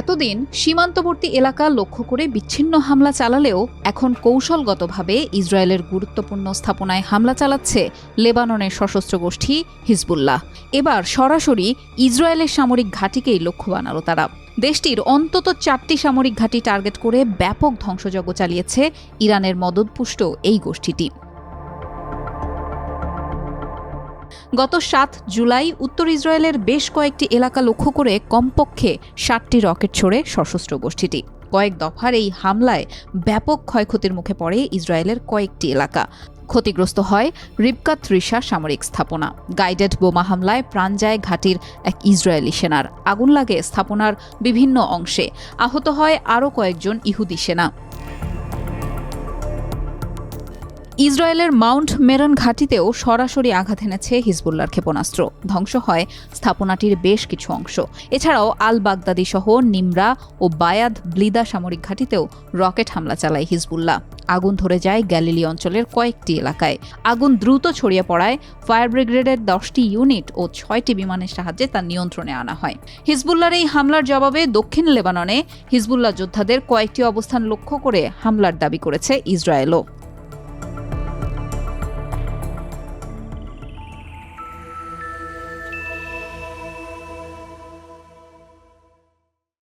এতদিন সীমান্তবর্তী এলাকা লক্ষ্য করে বিচ্ছিন্ন হামলা চালালেও এখন কৌশলগতভাবে ইসরায়েলের গুরুত্বপূর্ণ স্থাপনায় হামলা চালাচ্ছে লেবাননের সশস্ত্র গোষ্ঠী হিজবুল্লাহ। এবার সরাসরি ইসরায়েলের সামরিক ঘাঁটিকেই লক্ষ্য বানালো তারা। দেশটির অন্তত চারটি সামরিক ঘাঁটি টার্গেট করে ব্যাপক ধ্বংসযজ্ঞ চালিয়েছে ইরানের মদতপুষ্ট এই গোষ্ঠীটি। গত সাত জুলাই উত্তর ইসরায়েলের বেশ কয়েকটি এলাকা লক্ষ্য করে কমপক্ষে ষাটটি রকেট ছোড়ে সশস্ত্র গোষ্ঠীটি। কয়েক দফার এই হামলায় ব্যাপক ক্ষয়ক্ষতির মুখে পড়ে ইসরায়েলের কয়েকটি এলাকা। ক্ষতিগ্রস্ত হয় রিবকা ত্রিশা সামরিক স্থাপনা। গাইডেড বোমা হামলায় প্রাণ যায় ঘাটির এক ইসরায়েলি সেনার। আগুন লাগে স্থাপনার বিভিন্ন অংশে। আহত হয় আরও কয়েকজন ইহুদি সেনা। ইসরায়েলের মাউন্ট মেরন ঘাঁটিতেও সরাসরি আঘাত এনেছে হিজবুল্লার ক্ষেপণাস্ত্র। ধ্বংস হয় স্থাপনাটির বেশ কিছু অংশ। এছাড়াও আল বাগদাদি সহ নিমরা ও বায়াদ ব্লিদা সামরিক ঘাঁটিতেও রকেট হামলা চালায় হিজবুল্লাহ। আগুন ধরে যায় গ্যালিলি অঞ্চলের কয়েকটি এলাকায়। আগুন দ্রুত ছড়িয়ে পড়ায় ফায়ার ব্রিগেডের দশটি ইউনিট ও ছয়টি বিমানের সাহায্যে তা নিয়ন্ত্রণে আনা হয়। হিজবুল্লার এই হামলার জবাবে দক্ষিণ লেবাননে হিজবুল্লাহ যোদ্ধাদের কয়েকটি অবস্থান লক্ষ্য করে হামলার দাবি করেছে ইসরায়েলও।